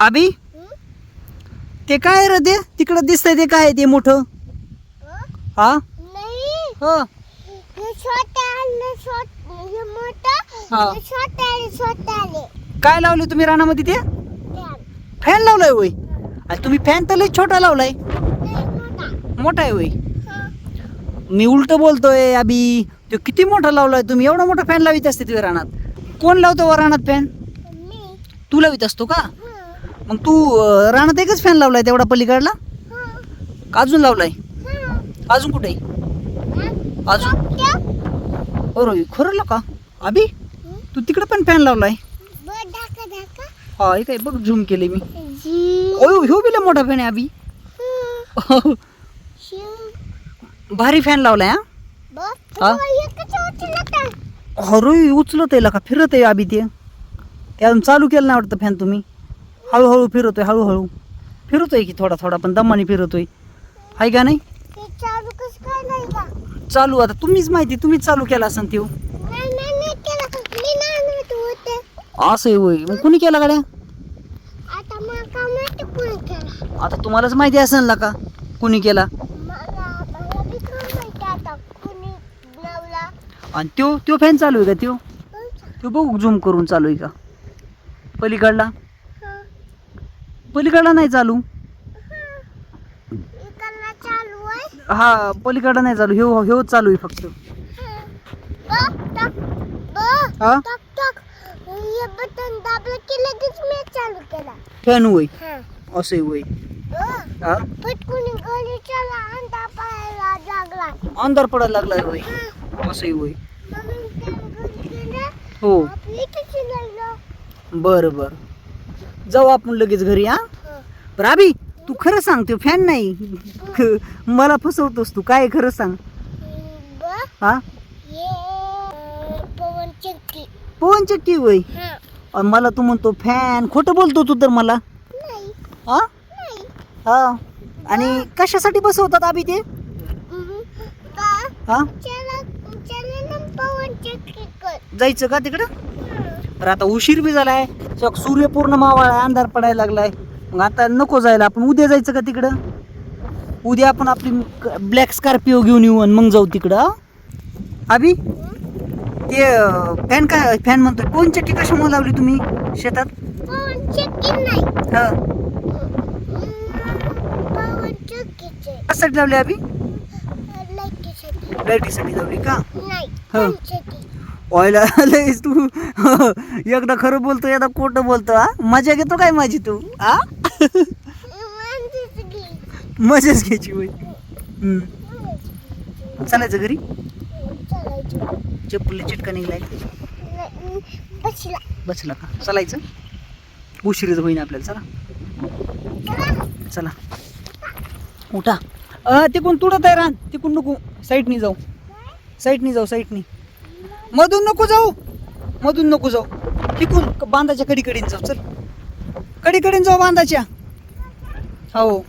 अभि? ते काय रे ते? तिकडं दिसतंय ते काय ते मोठं? हा? काय लावले तुम्ही रानामध्ये ते? फॅन. लावलाय होय? आणि तुम्ही फॅन तर लय छोटा लावलाय. मोठा. आहे हा. मी उलट बोलतोय अभि. तो किती मोठा लावलाय तुम्ही? एवढा मोठा फॅन लावित असते तुझ्या रानात. कोण लावतो वर रानात फॅन तू लावित असतो का. मग तू अं, रानात एकच फॅन लावलाय तेवढा पलीकडला? का अजून लावलाय? अजून कुठे? अजून? त्या? अरे खरं का? अभि तू तिकडे पण फॅन लावलाय? हा काय बघ झूम केले मी. जी. ह्यो बिला मोठा फॅन आहे अभि. भारी फॅन लावलाय हा? हा? उचलत आहे. अरे उचलत आहे का? फिरत आहे अभि ते. ते अजून चालू केलं नाही वाटतं फॅन तुम्ही. हळूहळू फिरतोय हळूहळू. फिरतोय की थोडा थोडा पण दमाने फिरतोय. आहे का नाही? हे चालू आता तुम्हीच माहिती तुम्हीच चालू केला असेल ते. असं होय. मग कुणी केला गाड्या? आता तुम्हालाच माहिती असेल ना का? कुणी केला. आणि त्यो त्यो फॅन चालू आहे का त्यो? कोणचा? त्यो बघू झूम करून चालू आहे का? पलीकडला? हा. पलीकडला नाही चालू इकडला चालू आहे. हा पलीकडला नाही चालू ह्यो ह्यो चालू आहे फक्त हा. बघ, टाक. बघ, हा टाक, टाक. हे बटन दाबलं की लगेच मी चालू केला फॅन होय हा. असं होय हा अंधार पडायला लागलाय होय हा. असं होय. हो. बरं बरं जाऊ आपण लगेच घरी हा. बरं अभि तू खरं सांग तो फॅन नाही. मला फसवतोस तू काय खरं सांग? हा? पवन चक्की. पवन चक्की होय? हा. आणि मला तू म्हणतो फॅन खोटं बोलतो तू तर मला. नाही. हा? नाही. हा. आणि कशासाठी बसवतात अभि ते? हा? ना पवन चक्की कर जायचं का तिकडं. तर आता उशीर बी झालाय. सूर्य पूर्ण मावळा अंधार पडायला लागलाय. मग आता नको जायला आपण उद्या जायचं का तिकडं? उद्या आपण आपली ब्लॅक स्कॉर्पिओ घेऊन येऊ आणि मग जाऊ तिकडं? अभि ते फॅन काय फॅन म्हणतोय. कोण चट्टी कशामुळे लावली तुम्ही शेतात? चक्की हा. कशासाठी लावली अभि? लाईटीसाठी. लावली का? ऑइल लयच तू एकदा खरं बोलतो एकदा खोटं बोलतो हा? मजा घेतो काय माझी तू घे. मजाच घ्यायची हम्म. चालायचं घरी. चप्पल चिटका निघलाय. बसला. का? चालायचं? उशीरच होईन आपल्याला चला. चला. उठा. अ तिकून तुडत आहे रान. तिकून नको. साईडनी जाऊ. साईडनी जाऊ साईडनी. मधून नको जाऊ. मधून नको जाऊ. तिकून बांधाच्या कडीकडीन जाऊ. चल. कडीकडीन जाऊ बांधाच्या. हो.